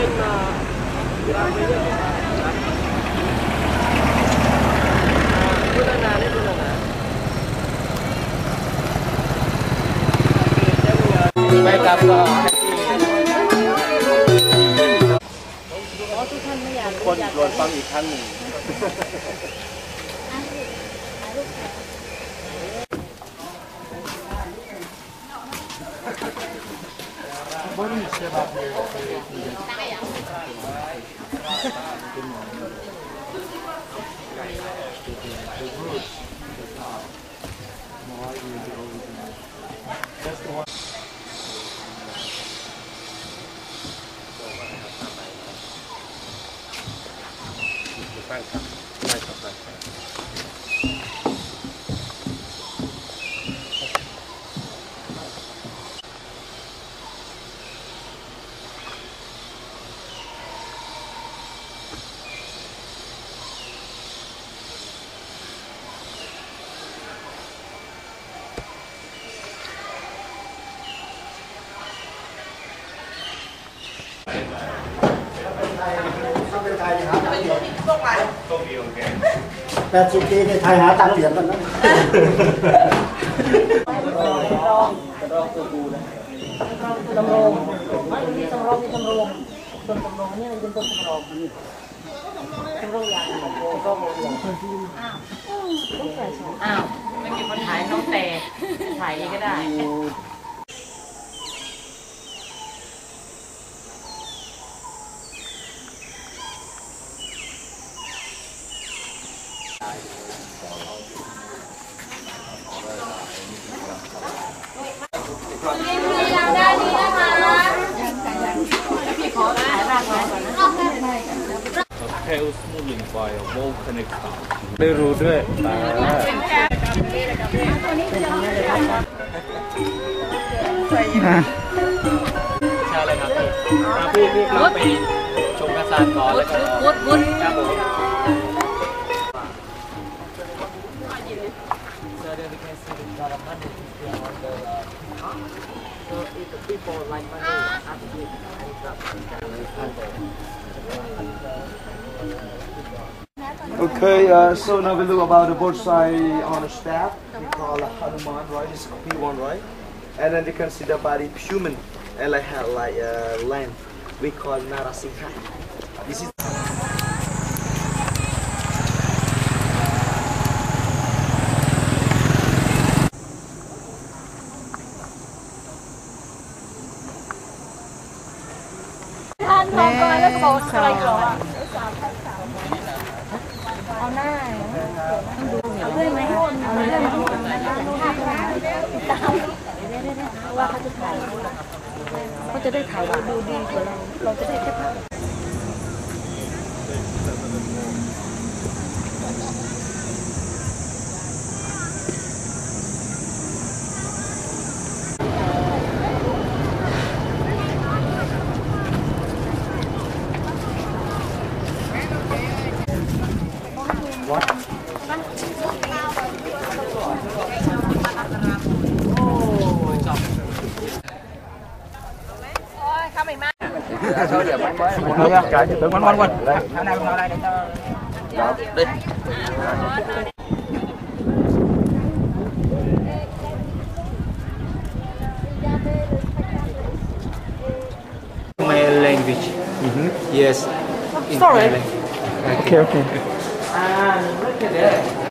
้งมาเวลาไม่เยอะพูดนานๆได้พูนานม่กลับก็คนโดนฟังอีกครั้งหนึ่ง What do you say about your That's the one. Thank you. แปดสิบปีในไทยหาตังค์เหรียญกันนะตำรงมีตำรงมีตำรงต้นตำรงเนี่ยเป็นต้นตำรงตำรงยางตำรงตำรงยางอ้าวไม่มีคนถ่ายน้องแต่ถ่ายเองก็ได้ Tails moving by a volcanic sound ได้รู้ด้วยตาใช่เลยครับพี่พี่เข้าไปชมกระสานก่อนแล้วก็วุดวุดครับผม Okay, uh, so now we look about the bonsai on the staff. We call it Hanuman, right? It's a big one, right? And then you can see the body human and like like uh. We call Narasingha. This is นทองก่อนแล้วก็บอกอะไรก่อนเอาหน้าเอาด้วยไหมเอาด้วยไหมว่าเขาจะถ่ายเขาจะได้ถ่ายดูดีกว่าเราเราจะได้แค่ภาพ Đây. My language. Mm -hmm. Yes. Sorry. Okay, okay. Ah.